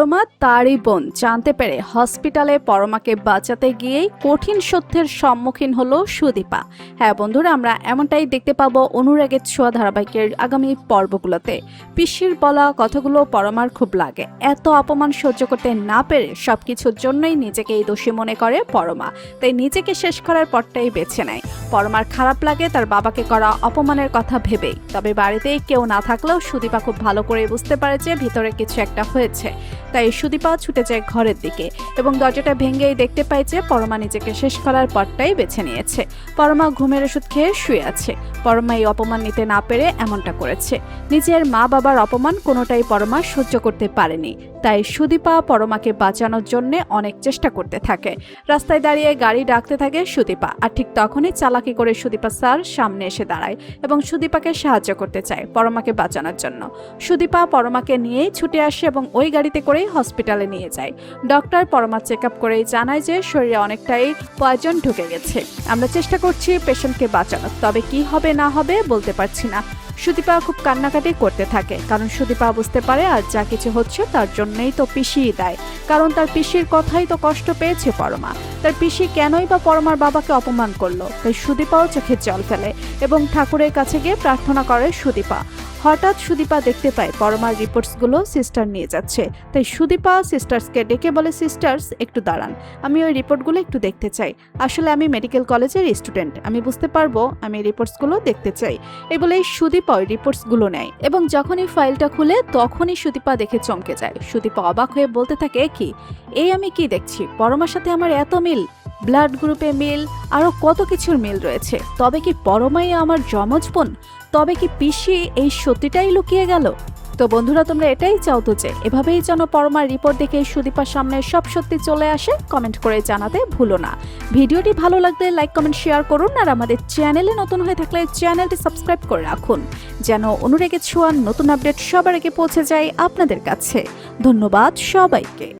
পরমা তারই বোন। জানতে পেরে হসপিটালে পরমাকে বাঁচাতে গিয়েই কঠিন সত্যের সম্মুখীন হলো সুদীপা। হ্যাঁ বন্ধুরা, আমরা এমনটাই দেখতে পাবো অনুরাগের ছোঁয়া ধারাবাহিকের আগামী পর্বগুলোতে। পিসির বলা কথাগুলো পরমার খুব লাগে। এত অপমান সহ্য করতে না পেরে সবকিছুর জন্যই নিজেকে এই দোষী মনে করে পরমা। তাই নিজেকে শেষ করার পরটাই বেছে নেয়। পরমার খারাপ লাগে, তার বাবাকে করা অপমানের কথা ভেবেই। তবে বাড়িতেই কেউ না থাকলেও সুদীপা খুব ভালো করে বুঝতে পারে যে ভিতরে কিছু একটা হয়েছে। তাই সুদীপা ছুটে যায় ঘরের দিকে এবং দরজাটা ভেঙেই দেখতে পায় যে পরমা নিজেকে শেষ করার পরটাই বেছে নিয়েছে। পরমা ঘুমের ওষুধ খেয়ে শুয়ে আছে। পরমা এই অপমান নিতে না পেরে এমনটা করেছে। নিজের মা বাবার অপমান কোনোটাই পরমা সহ্য করতে পারেনি। তাই সুদীপা পরমাকে বাঁচানোর জন্য অনেক চেষ্টা করতে থাকে। রাস্তায় দাঁড়িয়ে গাড়ি ডাকতে থাকে সুদীপা, আর ঠিক তখনই চালাকি করে সুদীপা স্যার সামনে এসে দাঁড়ায় এবং সুদীপাকে সাহায্য করতে চায় পরমাকে বাঁচানোর জন্য। সুদীপা পরমাকে নিয়েই ছুটে আসে এবং ওই গাড়িতে করেই হসপিটালে নিয়ে যায়। ডক্টর পরমা চেক আপ করেই জানায় যে শরীরে অনেকটাই পয়জন ঢুকে গেছে। আমরা চেষ্টা করছি পেশেন্টকে বাঁচানোর, তবে কি হবে না হবে বলতে পারছি না। সুদীপা খুব কান্নাকাটি করতে থাকে, কারণ সুদীপা বুঝতে পারে আর যা কিছু হচ্ছে তার জন্যই তো পিসিই দেয়। কারণ তার পিসির কথাই তো কষ্ট পেয়েছে পরমা। তার পিসি কেনই বা পরমার বাবাকে অপমান করল? তাই সুদীপাও চোখে জল ফেলে এবং ঠাকুরের কাছে গিয়ে প্রার্থনা করে সুদীপা। হঠাৎ সুদীপা দেখতে পায় পরমার রিপোর্টসগুলো সিস্টার নিয়ে যাচ্ছে। তাই সুদীপা সিস্টার্সকে ডেকে বলে, সিস্টার্স, একটু দাঁড়ান। আমি ওই রিপোর্টগুলো একটু দেখতে চাই। আসলে আমি মেডিকেল কলেজের স্টুডেন্ট। আমি বুঝতে পারব, আমি রিপোর্টসগুলো দেখতে চাই। এই বলে সুদীপা ওই রিপোর্টসগুলো নেয় এবং যখনই ফাইলটা খুলে, তখনই সুদীপা দেখে চমকে যায়। সুদীপা অবাক হয়ে বলতে থাকে "এ কি? এই আমি কি দেখছি? পরমার সাথে আমার এত মিল? ব্লাড গ্রুপে মিল আরও কত কিছুর মিল রয়েছে? তবে কি পরমাই আমার যমজ বোন? তবে কি পিসি এই সত্যিটাই লুকিয়ে গেল? তো বন্ধুরা, তোমরা এটাই চাও তো যে, এভাবেই যেন পরমার রিপোর্ট দেখে সুদীপার সামনে সব সত্যি চলে আসে, কমেন্ট করে জানাতে ভুলো না। ভিডিওটি ভালো লাগলে লাইক, কমেন্ট, শেয়ার করুন, আর আমাদের চ্যানেলে নতুন হয়ে থাকলে চ্যানেলটি সাবস্ক্রাইব করে রাখুন, যেন অনুরেগে ছোঁয়ার নতুন আপডেট সবার আগে পৌঁছে যায় আপনাদের কাছে। ধন্যবাদ সবাইকে।